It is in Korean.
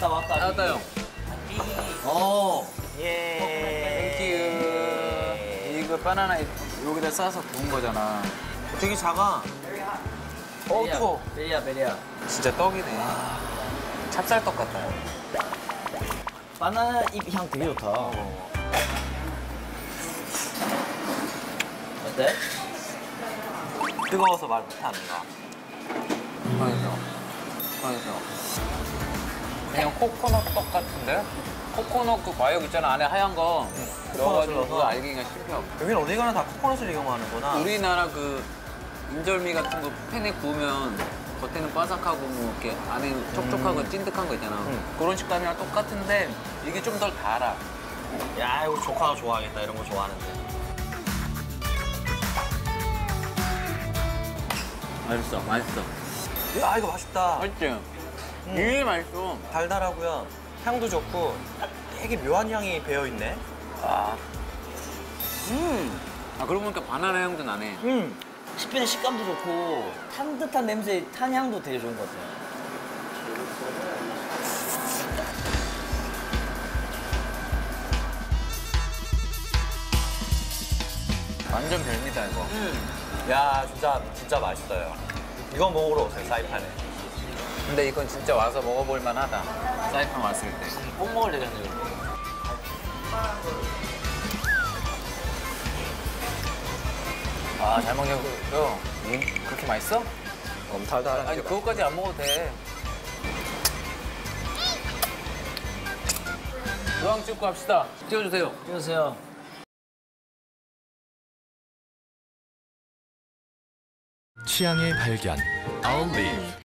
왔다 왔다. 나왔다 형. 어. 땡큐. 이거 바나나 여기다 싸서 구운 거잖아. 되게 작아. 어 뜨거. 베리야 베리야. 진짜 떡이네. 찹쌀떡 같다. 바나나 잎 향 되게 좋다. 어때? 뜨거워서 말 못한다. 맛있어. 맛있어. 그냥 코코넛 떡 같은데? 코코넛 그 마역 있잖아 안에 하얀 거 넣어가지고. 그거 알기가 쉽혀. 여기는 어디 가나 다 코코넛을 이용하는구나. 우리나라 그 인절미 같은 거 팬에 구우면 겉에는 바삭하고 뭐 이렇게 안에는 촉촉하고 찐득한 거 있잖아. 음. 그런 식감이랑 똑같은데 이게 좀 덜 달아. 야, 이거 조카가 좋아하겠다. 이런 거 좋아하는데. 맛있어, 맛있어. 야, 이거 맛있다. 맛있지? 이게 맛있어. 달달하고요. 향도 좋고 되게 묘한 향이 배어 있네. 아. 음. 아 그러고 보니까 바나나 향도 나네. 음. 씹히는 식감도 좋고 탄 듯한 냄새, 탄 향도 되게 좋은 것 같아요. 완전 별미다 이거. 야, 진짜 진짜 맛있어요. 이거 먹으러 오세요, 사이판에. 근데 이건 진짜 와서 먹어볼 만하다. 사이판 왔을 때. 꼭 먹을 되겠네요. 아, 잘 먹냐고. 형, 음, 그렇게 맛있어? 너무 달달한 아니, 그거까지 안 먹어도 돼. 노랑 찍고 합시다. 찍어주세요. 찍으세요. 취향의 발견. Olive.